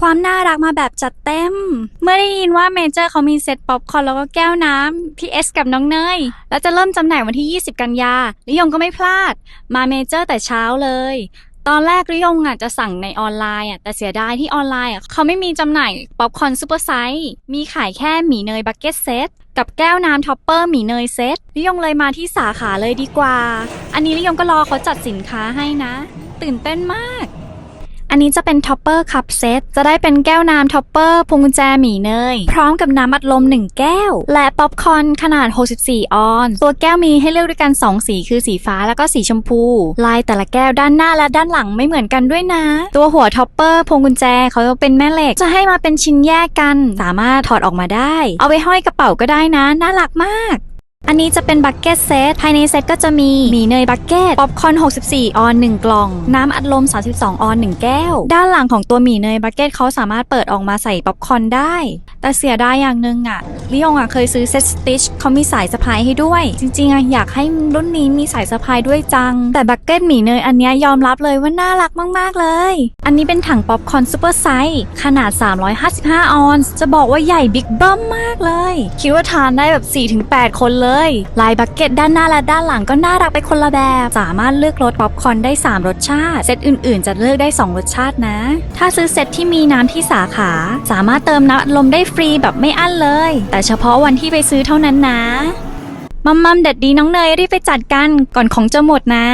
ความน่ารักมาแบบจัดเต็ม เมื่อได้ยินว่าเมเจอร์เขามีเซตป๊อปคอร์นแล้วก็แก้วน้ำพี่เอสกับน้องเนย แล้วจะเริ่มจำหน่ายวันที่ 20 กันยาลิยงก็ไม่พลาด มาเมเจอร์แต่เช้าเลย ตอนแรกลิยงอะจะสั่งในออนไลน์อะแต่เสียดายที่ออนไลน์อะเขาไม่มีจำหน่ายป๊อปคอร์นซูเปอร์ไซส์มีขายแค่หมี่เนยบักเก็ตเซตกับแก้วน้ำท็อปเปอร์หมี่เนยเซตลิยงเลยมาที่สาขาเลยดีกว่า อันนี้ลิยงก็รอเขาจัดสินค้าให้นะ ตื่นเต้นมาก อันนี้จะเป็นท็อปเปอร์คัพเซตจะได้เป็นแก้วน้ำท็อปเปอร์พวงกุญแจหมีเนย พร้อมกับน้ำอัดลม 1 แก้ว และป๊อปคอร์นขนาด 64 ออน ตัวแก้วมีให้เลือกด้วยกัน 2 สีคือสีฟ้าแล้วก็สีชมพู ลายแต่ละแก้วด้านหน้าและด้านหลังไม่เหมือนกันด้วยนะ ตัวหัวท็อปเปอร์พวงกุญแจเขาเป็นแม่เหล็ก จะให้มาเป็นชิ้นแยกกัน สามารถถอดออกมาได้ เอาไว้ห้อยกระเป๋าก็ได้นะ น่ารักมาก อันนี้จะเป็นบักเก็ตเซตภายในเซตก็จะมีหมี่เนยบักเก็ตป๊อปคอร์น64 ออน 1 กล่อง น้ำอัดลม 32 ออน 1 แก้ว ด้านหลังของตัวหมี่เนยบักเก็ตเขาสามารถเปิดออกมาใส่ป๊อปคอร์นได้ แต่เสียดายอย่างหนึ่งอะลิยงอะเคยซื้อเซตสติชเขามีสายสะพายให้ด้วย จริงๆอะอยากให้รุ่นนี้มีสายสะพายด้วยจัง แต่บักเก็ตหมี่เนยอันนี้ยอมรับเลยว่าน่ารักมากๆเลย อันนี้เป็นถังป๊อปคอร์นซูเปอร์ไซส์ขนาด 355 ออนซ์จะบอกว่าใหญ่บิ๊กเบิ้มมากเลย คิดว่าทานได้แบบ 4-8 คนเลยลายบักเก็ตด้านหน้าและด้านหลังก็น่ารักไปคนละแบบ สามารถเลือกรสป๊อปคอร์นได้ 3 รสชาติ เซตอื่นๆ จะเลือกได้ 2 รสชาตินะ ถ้าซื้อเซตที่มีน้ำที่สาขา สามารถเติมน้ำอัดลมได้ฟรีแบบไม่อั้นเลย แต่เฉพาะวันที่ไปซื้อเท่านั้นนะ มัมมัมเด็ดดีน้องเนยรีบไปจัดกันก่อนของจะหมดนะ